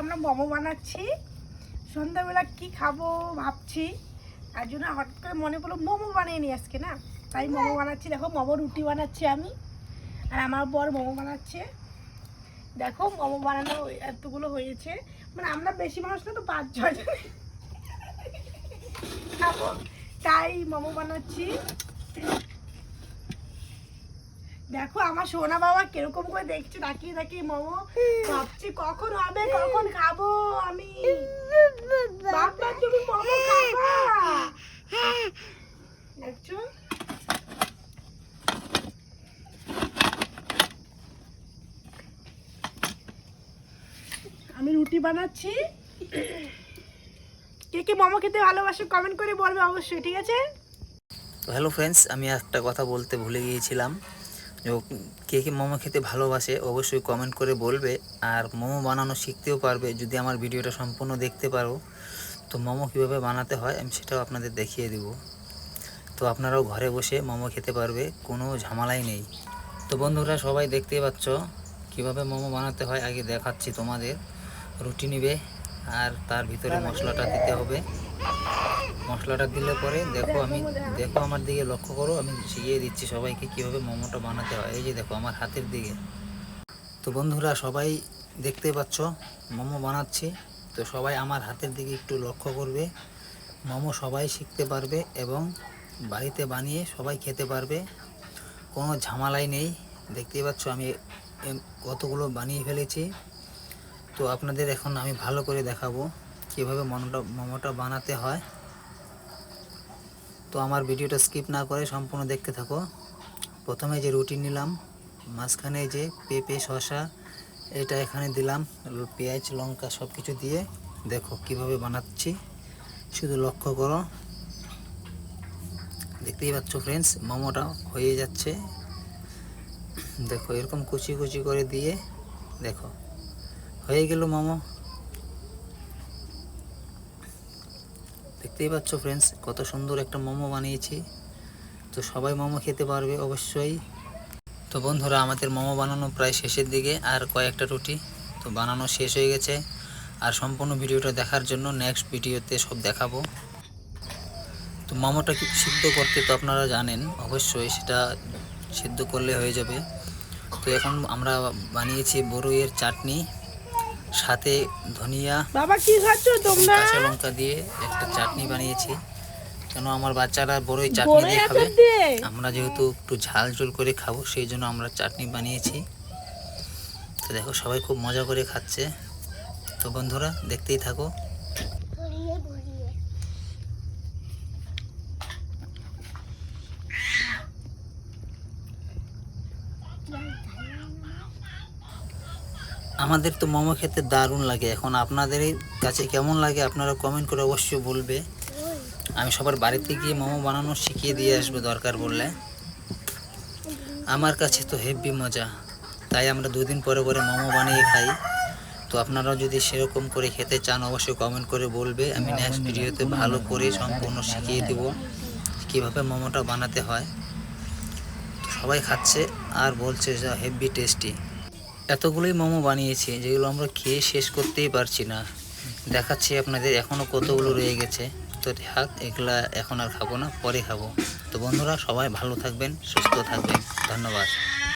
আমরা মোমো বানাচ্ছি? সন্ধ্যাবেলা কি খাব ভাবছি। তার জন্য হঠাৎ করে মনে পড়ল মোমো বানিয়ে নিই আজকে না? তাই মোমো বানাচ্ছি। দেখো মোমো রুটি বানাচ্ছি আমি। আর আমার বর মোমো বানাচ্ছে। দেখো মোমো বানানো এতগুলো হয়েছে। মানে আমরা বেশি মানুষ না তো পাঁচ ছয় খাব। তাই মোমো বানাচ্ছি। দেখো আমার সোনা বাবা কীরকম করে দেখছে তাকিয়ে তাকিয়ে মোমো ভাবছি কখন হবে কখন খাব আমি? বাবা তুমি মোমো খাবা। দেখছ? আমি রুটি বানাচ্ছি। কে কে মোমো খেতে ভালোবাসে কমেন্ট করে বলবে অবশ্যই ঠিক আছে? হ্যালো ফ্রেন্ডস আমি একটা কথা বলতে ভুলে গিয়েছিলাম। কে কে মোমো খেতে ভালোবাসে অবশ্যই কমেন্ট করে বলবে। আর মোমো বানানো শিখতেও পারবে যদি আমার ভিডিওটা সম্পূর্ণ দেখতে পারো। তো মোমো কীভাবে বানাতে হয় আমি সেটাও আপনাদের দেখিয়ে দেব। তো আপনারাও ঘরে বসে মোমো খেতে পারবে, কোনো ঝামেলাই নেই। তো বন্ধুরা সবাই দেখতে পাচ্ছ কীভাবে মোমো বানাতে হয়, আগে দেখাচ্ছি তোমাদের। রুটি নিবে আর তার ভিতরে মশলাটা দিতে হবে। মশলাটা দিলে পরে দেখো আমি, দেখো আমার দিকে লক্ষ্য করো, আমি শিখিয়ে দিচ্ছি সবাইকে কীভাবে মোমোটা বানাতে হয়। এই যে দেখো আমার হাতের দিকে। তো বন্ধুরা, সবাই দেখতে পাচ্ছ, মোমো বানাচ্ছি। তো সবাই আমার হাতের দিকে একটু লক্ষ্য করবে। মোমো সবাই শিখতে পারবে এবং বাড়িতে বানিয়ে সবাই খেতে পারবে। কোনো ঝামেলাই নেই। দেখতেই পাচ্ছ আমি কতগুলো বানিয়ে ফেলেছি। তো আপনাদের এখন আমি ভালো করে দেখাবো কীভাবে মোমোটা মোমোটা বানাতে হয়। তো আমার ভিডিওটা স্কিপ না করে সম্পূর্ণ দেখতে থাকো। প্রথমে যে রুটি নিলাম, মাঝখানে যে পেঁপে, শসা, এটা এখানে দিলাম, পেঁয়াজ, লঙ্কা সব কিছু দিয়ে। দেখো কীভাবে বানাচ্ছি, শুধু লক্ষ্য করো। দেখতেই পাচ্ছ ফ্রেন্ডস মোমোটা হয়ে যাচ্ছে। দেখো এরকম কুচি কুচি করে দিয়ে, দেখো, হয়ে গেল মোমো। দেখতেই পাচ্ছ ফ্রেন্ডস কত সুন্দর একটা মোমো বানিয়েছি। তো সবাই মোমো খেতে পারবে অবশ্যই। তো বন্ধুরা, আমাদের মোমো বানানো প্রায় শেষের দিকে আর কয়েকটা রুটি তো বানানো শেষ হয়ে গেছে। আর সম্পূর্ণ ভিডিওটা দেখার জন্য নেক্সট ভিডিওতে সব দেখাবো। তো মোমোটা কি সিদ্ধ করতে তো আপনারা জানেন, অবশ্যই সেটা সিদ্ধ করলে হয়ে যাবে। তো এখন আমরা বানিয়েছি বড়ইয়ের চাটনি। সাথে ধনিয়া বাবা কি খাচ্ছ তোমরা? কাঁচা লঙ্কা দিয়ে একটা চাটনি বানিয়েছি। কেন আমার বাচ্চারা বড়ই চাটনি দিয়ে খাবে। আমরা যেহেতু একটু ঝাল ঝোল করে খাব সেই জন্য আমরা চাটনি বানিয়েছি। তো দেখো সবাই খুব মজা করে খাচ্ছে। তো বন্ধুরা দেখতেই থাকো। আমাদের তো মোমো খেতে দারুণ লাগে। এখন আপনাদের কাছে কেমন লাগে আপনারা কমেন্ট করে অবশ্যই বলবে। আমি সবার বাড়িতে গিয়ে মোমো বানানো শিখিয়ে দিয়ে আসব দরকার বললে আমার কাছে তো হেভি মজা। তাই আমরা দুদিন পরে পরে মোমো বানিয়ে খাই। তো আপনারাও যদি সেরকম করে খেতে চান অবশ্যই কমেন্ট করে বলবে। আমি নেক্সট ভিডিওতে ভালো করে সম্পূর্ণ শিখিয়ে দেব কীভাবে মোমোটা বানাতে হয়। সবাই খাচ্ছে আর বলছে যে হেভি টেস্টি এতগুলোই মোমো বানিয়েছি, যেগুলো আমরা খেয়ে শেষ করতেই পারছি না। দেখাচ্ছি আপনাদের এখনও কতগুলো রয়ে গেছে। তো থাক, এগুলা এখন আর খাব না, পরে খাব। তো বন্ধুরা, সবাই ভালো থাকবেন, সুস্থ থাকবেন। ধন্যবাদ।